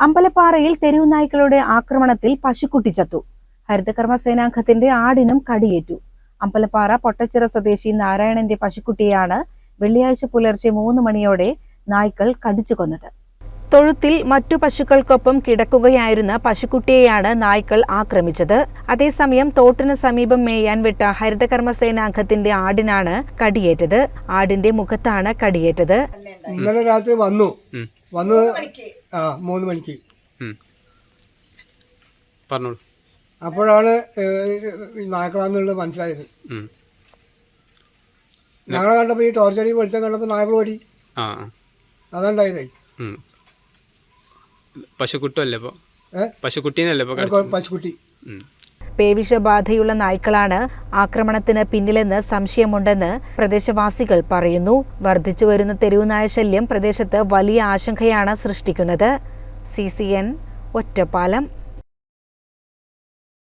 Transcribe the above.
അമ്പലപ്പാറയിൽ തെരുവുനായ്ക്കളുടെ ആക്രമണത്തിൽ പശുക്കുട്ടി ചത്തു. ഹരിതകർമ്മ സേനാംഗത്തിന്റെ ആടിനും കടിയേറ്റു. അമ്പലപ്പാറ പൊട്ടച്ചിറ സ്വദേശി നാരായണന്റെ പശുക്കുട്ടിയാണ് വെള്ളിയാഴ്ച പുലർച്ചെ മൂന്ന് മണിയോടെ നായ്ക്കൾ കടിച്ചു കൊന്നത്. തൊഴുത്തിൽ മറ്റു പശുക്കൾക്കൊപ്പം കിടക്കുകയായിരുന്ന പശുക്കുട്ടിയെയാണ് നായ്ക്കൾ ആക്രമിച്ചത്. അതേസമയം തോട്ടിന് സമീപം മേയാൻ വിട്ട ഹരിതകർമ്മ സേനാംഗത്തിന്റെ ആടിനാണ് കടിയേറ്റത്. ആടിന്റെ മുഖത്താണ് കടിയേറ്റത്. ഇന്നലെ രാത്രി വന്നു. വന്ന് ആ മൂന്ന് മണിക്ക്. പറഞ്ഞോളൂ. അപ്പോഴാണ് നായക്കളാന്നുള്ളത് മനസ്സിലായത്. ഞങ്ങളെ കണ്ടപ്പോൾ ഈ ടോർച്ചടി വെളിച്ചം കണ്ടപ്പോൾ നായകൾ ഓടി. അതുണ്ടായതേ. പശുക്കുട്ടല്ലേ ഇപ്പോൾ പശുക്കുട്ടീനല്ലേ ഇപ്പോൾ പശുക്കുട്ടി. പേവിഷബാധയുള്ള നായ്ക്കളാണ് ആക്രമണത്തിന് പിന്നിലെന്ന് സംശയമുണ്ടെന്ന് പ്രദേശവാസികൾ പറയുന്നു. വർദ്ധിച്ചുവരുന്ന തെരുവുനായ ശല്യം പ്രദേശത്ത് വലിയ ആശങ്കയാണ് സൃഷ്ടിക്കുന്നത്. C C N Ottapalam.